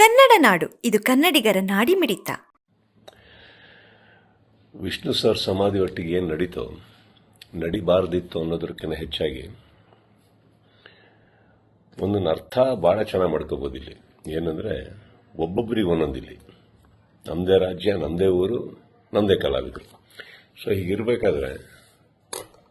ಕನ್ನಡ ನಾಡು. ಇದು ಕನ್ನಡಿಗರ ನಾಡಿ ಮಿಡಿತ ವಿಷ್ಣು ಸರ್ ಸಮಾಧಿ ಒಟ್ಟಿಗೆ ಏನು ನಡೀತೋ, ನಡಿಬಾರ್ದಿತ್ತು ಅನ್ನೋದಕ್ಕಿಂತ ಹೆಚ್ಚಾಗಿ ಒಂದೊಂದು ಅರ್ಥ ಭಾಳ ಚೆನ್ನಾಗಿ ಮಾಡ್ಕೋಬೋದು ಇಲ್ಲಿ. ಏನಂದರೆ ಒಬ್ಬೊಬ್ಬರಿಗೆ ಒಂದೊಂದಿಲ್ಲಿ. ನಮ್ಮದೇ ರಾಜ್ಯ ನಮ್ಮದೇ ಊರು ನಮ್ಮದೇ ಕಲಾವಿದರು. ಸೊ ಹೀಗಿರಬೇಕಾದ್ರೆ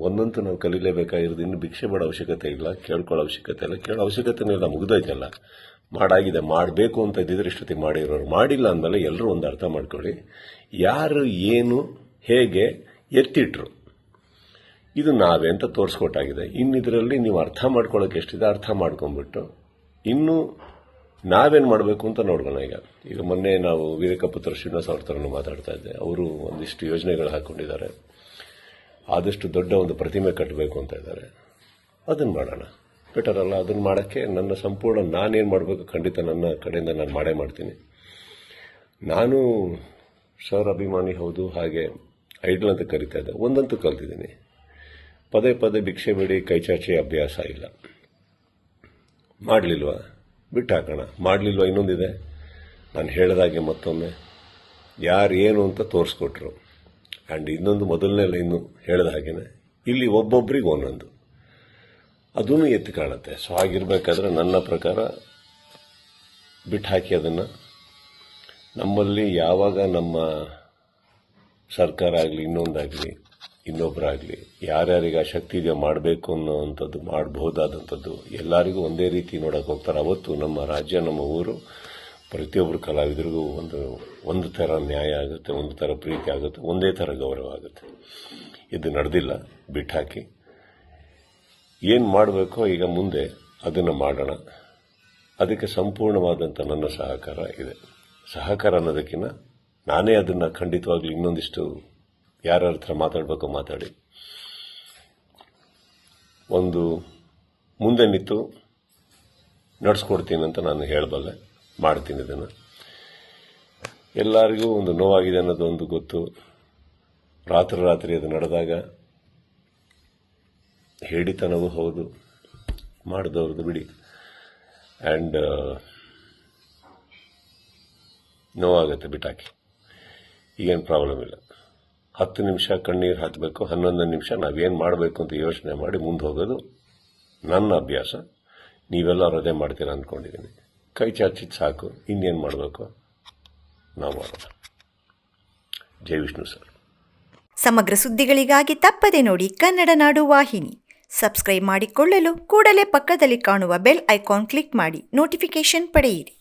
ಒಂದಂತೂ ನಾವು ಕಲೀಲೇಬೇಕಾಗಿರೋದು ಇನ್ನು ಭಿಕ್ಷೆ ಮಾಡೋ ಅವಶ್ಯಕತೆ ಇಲ್ಲ, ಕೇಳ್ಕೊಳ್ಳೋ ಅವಶ್ಯಕತೆ ಇಲ್ಲ. ಕೇಳೋ ಅವಶ್ಯಕತೆನೇ ಇಲ್ಲ ಮುಗಿದೋಯ್ತಲ್ಲ. ಮಾಡಾಗಿದೆ, ಮಾಡಬೇಕು ಅಂತ ಇದ್ದಿದ್ರೆ ಇಷ್ಟೊತ್ತಿಗೆ ಮಾಡಿರೋರು. ಮಾಡಿಲ್ಲ ಅಂದಮೇಲೆ ಎಲ್ಲರೂ ಒಂದು ಅರ್ಥ ಮಾಡ್ಕೊಳ್ಳಿ. ಯಾರು, ಏನು, ಹೇಗೆ ಎತ್ತಿಟ್ರು. ಇದು ನಾವೇ ಅಂತ ತೋರಿಸ್ಕೊಟ್ಟಾಗಿದೆ. ಇನ್ನಿದರಲ್ಲಿ ನೀವು ಅರ್ಥ ಮಾಡ್ಕೊಳ್ಳೋಕೆ ಎಷ್ಟಿದೆ ಅರ್ಥ ಮಾಡ್ಕೊಂಡ್ಬಿಟ್ಟು ಇನ್ನು ನಾವೇನು ಮಾಡಬೇಕು ಅಂತ ನೋಡೋಣ ಈಗ. ಈಗ ಮೊನ್ನೆ ನಾವು ವೀರಕಪುತ್ರ ಶ್ರೀನಿವಾಸ ಅವ್ರ ಥರನೂ ಮಾತಾಡ್ತಾ ಇದ್ದೆ. ಅವರು ಒಂದಿಷ್ಟು ಯೋಜನೆಗಳು ಹಾಕೊಂಡಿದ್ದಾರೆ ಆದಷ್ಟು ದೊಡ್ಡ ಒಂದು ಪ್ರತಿಮೆ ಕಟ್ಟಬೇಕು ಅಂತ ಇದ್ದಾರೆ. ಅದನ್ನು ಮಾಡೋಣ. ಬೆಟರ್ ಅಲ್ಲ ಅದನ್ನು ಮಾಡೋಕ್ಕೆ ನನ್ನ ಸಂಪೂರ್ಣ ನಾನೇನು ಮಾಡಬೇಕು ಖಂಡಿತ ನನ್ನ ಕಡೆಯಿಂದ ನಾನು ಮಾಡೇ ಮಾಡ್ತೀನಿ. ನಾನು ಸರ್ ಅಭಿಮಾನಿ ಹೌದು, ಹಾಗೆ ಐಡಲ್ ಅಂತ ಕರಿತಾ ಇದ್ದೆ. ಒಂದಂತೂ ಕಲ್ತಿದ್ದೀನಿ. ಪದೇ ಪದೇ ಭಿಕ್ಷೆ ಬೇಡಿ ಕೈಚಾಚಿ ಅಭ್ಯಾಸ ಇಲ್ಲ. ಮಾಡಲಿಲ್ವ? ಬಿಟ್ಟು ಹಾಕೋಣ ಮಾಡಲಿಲ್ವ ಇನ್ನೊಂದಿದೆ? ನಾನು ಹೇಳಿದಾಗೆ ಮತ್ತೊಮ್ಮೆ. ಯಾರು ಏನು ಅಂತ ತೋರಿಸ್ಕೊಟ್ರು. ಆ್ಯಂಡ್ ಇನ್ನೊಂದು ಮೊದಲನೇ ಲೈನು ಹೇಳಿದ ಹಾಗೇನೆ, ಇಲ್ಲಿ ಒಬ್ಬೊಬ್ಬರಿಗೆ ಒಂದೊಂದು. ಅದೂ ಎತ್ತಿ ಕಾಣುತ್ತೆ. ಸೊ ಹಾಗಿರ್ಬೇಕಾದ್ರೆ ನನ್ನ ಪ್ರಕಾರ ಬಿಟ್ಟು ಹಾಕಿ ಅದನ್ನು. ನಮ್ಮಲ್ಲಿ ಯಾವಾಗ ನಮ್ಮ ಸರ್ಕಾರ ಆಗಲಿ, ಇನ್ನೊಂದಾಗಲಿ ಇನ್ನೊಬ್ಬರಾಗಲಿ ಯಾರ್ಯಾರಿಗೆ ಆ ಶಕ್ತಿ ಇದೆಯೋ ಮಾಡಬೇಕು ಅನ್ನೋವಂಥದ್ದು, ಮಾಡಬಹುದಾದಂಥದ್ದು ಎಲ್ಲರಿಗೂ ಒಂದೇ ರೀತಿ ನೋಡೋಕೆ ಹೋಗ್ತಾರೆ. ಅವತ್ತು ನಮ್ಮ ರಾಜ್ಯ, ನಮ್ಮ ಊರು ಪ್ರತಿಯೊಬ್ಬರು ಕಲಾವಿದರಿಗೂ ಒಂದು ಒಂದು ಥರ ನ್ಯಾಯ ಆಗುತ್ತೆ, ಒಂದು ಥರ ಪ್ರೀತಿ ಆಗುತ್ತೆ, ಒಂದೇ ಥರ ಗೌರವ ಆಗುತ್ತೆ. ಇದು ನಡೆದಿಲ್ಲ ಬಿಟ್ಟಾಕಿ ಏನು ಮಾಡಬೇಕೋ ಈಗ ಮುಂದೆ ಅದನ್ನು ಮಾಡೋಣ. ಅದಕ್ಕೆ ಸಂಪೂರ್ಣವಾದಂಥ ನನ್ನ ಸಹಕಾರ ಇದೆ. ಸಹಕಾರ ಅನ್ನೋದಕ್ಕಿಂತ ನಾನೇ ಅದನ್ನು ಖಂಡಿತವಾಗ್ಲೂ ಇನ್ನೊಂದಿಷ್ಟು ಯಾರ ಹತ್ರ ಮಾತಾಡಬೇಕೋ ಮಾತಾಡಿ. ಒಂದು, ಮುಂದೆ ನಿಂತು ನಡೆಸ್ಕೊಡ್ತೀನಿ ಅಂತ ನಾನು ಹೇಳಬಲ್ಲೆ. ಮಾಡ್ತೀನಿ ಇದನ್ನು ಎಲ್ಲರಿಗೂ ಒಂದು ನೋವಾಗಿದೆ ಅನ್ನೋದು ಒಂದು ಗೊತ್ತು. ರಾತ್ರಿ ರಾತ್ರಿ ಅದು ನಡೆದಾಗ ಹೇಳಿತನವೂ ಹೌದು, ಮಾಡಿದವ್ರದ್ದು ಬಿಡಿ. ಆ್ಯಂಡ್ ನೋವಾಗುತ್ತೆ ಬಿಟ್ಟಾಕಿ ಈಗೇನು ಪ್ರಾಬ್ಲಮ್ ಇಲ್ಲ. ಹತ್ತು ನಿಮಿಷ ಕಣ್ಣೀರು ಹಾಕಬೇಕು ಹನ್ನೊಂದು ನಿಮಿಷ ನಾವೇನು ಮಾಡಬೇಕು ಅಂತ ಯೋಚನೆ ಮಾಡಿ ಮುಂದೆ ಹೋಗೋದು ನನ್ನ ಅಭ್ಯಾಸ. ನೀವೆಲ್ಲ ಅದೇ ಮಾಡ್ತೀರಾ ಅಂದ್ಕೊಂಡಿದ್ದೀನಿ. ಕೈ ಚಾಚಿದ್ದು ಸಾಕು. ಇನ್ನೇನು ಮಾಡಬೇಕು? ನಾವು ಮಾಡೋಣ ಜೈ ವಿಷ್ಣು ಸರ್. ಸಮಗ್ರ ಸುದ್ದಿಗಳಿಗಾಗಿ ತಪ್ಪದೆ ನೋಡಿ ಕನ್ನಡ ನಾಡು ವಾಹಿನಿ. ಸಬ್ಸ್ಕ್ರೈಬ್ ಮಾಡಿಕೊಳ್ಳಲು ಕೂಡಲೇ ಪಕ್ಕದಲ್ಲಿ ಕಾಣುವ ಬೆಲ್ ಐಕಾನ್ ಕ್ಲಿಕ್ ಮಾಡಿ ನೋಟಿಫಿಕೇಶನ್ ಪಡೆಯಿರಿ.